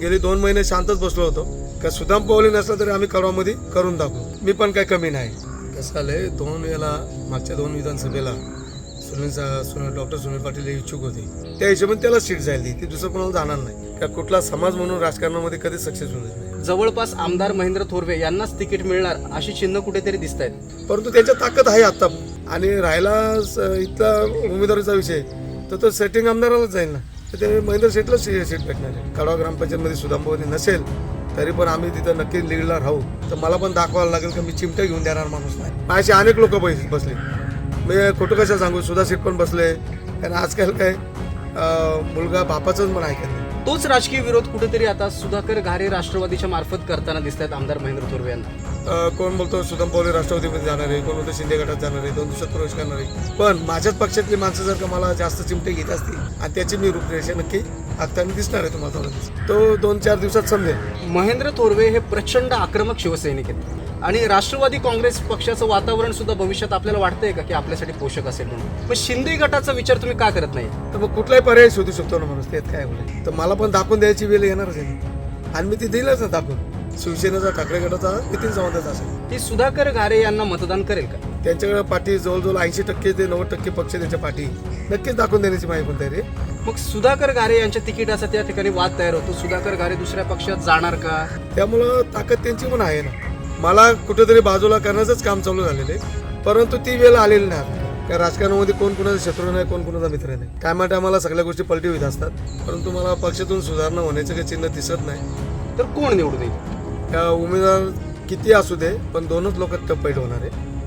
गेली दोन महिने शांतच बसलो होतो. का सुदाम पवली नसलं तरी आम्ही कडवामध्ये करून दाखवू. मी पण काही कमी नाही. कसं आलंय दोन वेळेला मागच्या दोन विधानसभेला सुनील सुनील डॉक्टर सुनील पाटील हे इच्छुक होते. त्या हिशोबाने त्याला सीट जायली ती दुसरं कोणाला जाणार नाही. का कुठला समाज म्हणून राजकारणामध्ये कधीच सक्सेस होणार नाही. जवळपास आमदार महेंद्र थोरवे यांनाच तिकीट मिळणार अशी चिन्ह कुठेतरी दिसत आहेत परंतु त्यांच्या ताकद आहे आता. आणि राहिला इथला उमेदवारीचा विषय तर तो सेटिंग आमदारालाच जाईल ना. तर ते महेंद्र शेटला सीट भेटणार आहे. कडवा ग्रामपंचायतमध्ये सुदामभवनी नसेल तरी पण आम्ही तिथं नक्की लीडला राहू. तर मला पण दाखवायला लागेल की मी चिमटे घेऊन देणार माणूस नाही. असे अनेक लोक बसले. मी खोटं कसं सांगू? सुधा सीट पण बसले. कारण आजकाल काय मुलगा बापाचंच पण ऐकत तोच राजकीय विरोध कुठेतरी आता सुधाकर घारे राष्ट्रवादीच्या मार्फत करताना दिसत आहेत आमदार महेंद्र थोरवे यांना. कोण बोलतो? सुदाम पवले राष्ट्रवादीमध्ये जाणार आहे. कोण बोलतो? शिंदे गटात जाणार आहे. दोन दिवसात प्रवेश करणार आहे. पण माझ्याच पक्षातली माणसं जर का मला जास्त चिमटे घेत असतील आणि त्याची मी रूपरेषा नक्की आखताना दिसणार आहे तुम्हाला तो दोन चार दिवसात समजेल. महेंद्र थोरवे हे प्रचंड आक्रमक शिवसैनिक आहेत. आणि राष्ट्रवादी काँग्रेस पक्षाचं वातावरण सुद्धा भविष्यात आपल्याला वाटतंय का की आपल्यासाठी पोषक असेल म्हणून? मग शिंदे गटाचा विचार तुम्ही का करत नाही तर मग कुठलाही पर्याय शोधू शकतो ना माणूस त्यात काय बोलाय तर मला पण दाखवून द्यायची वेळ येणारच आहे. आणि मी ती दिलंच ना दाखवून. शिवसेनेचा ठाकरे गटाचा नितीन सावंतचा असेल. की सुधाकर घारे यांना मतदान करेल का? त्यांच्याकडे पाठी जवळजवळ ऐंशी टक्के ते नव्वद टक्के पक्ष त्यांच्या पाठी. नक्कीच दाखवून देण्याची माहिती पण तयारी आहे. मग सुधाकर घारे यांच्या तिकिटाचा त्या ठिकाणी वाद तयार होतो. सुधाकर घारे दुसऱ्या पक्षात जाणार का? त्यामुळं ताकद त्यांची पण आहे ना. मला कुठेतरी बाजूला करण्याचंच काम चालू झालेलं आहे. परंतु ती वेळ आलेली नाही. त्या राजकारणामध्ये कोण कुणाचा शत्रू नाही कोण कुणाचा मित्र नाही. टायमा टायमाला सगळ्या गोष्टी पलटी होत असतात. परंतु मला पक्षातून सुधारणा होण्याचं काही चिन्ह दिसत नाही. तर कोण निवडून येईल? त्या उमेदवार किती असू दे पण दोनच लोक टप्पैट होणार आहे.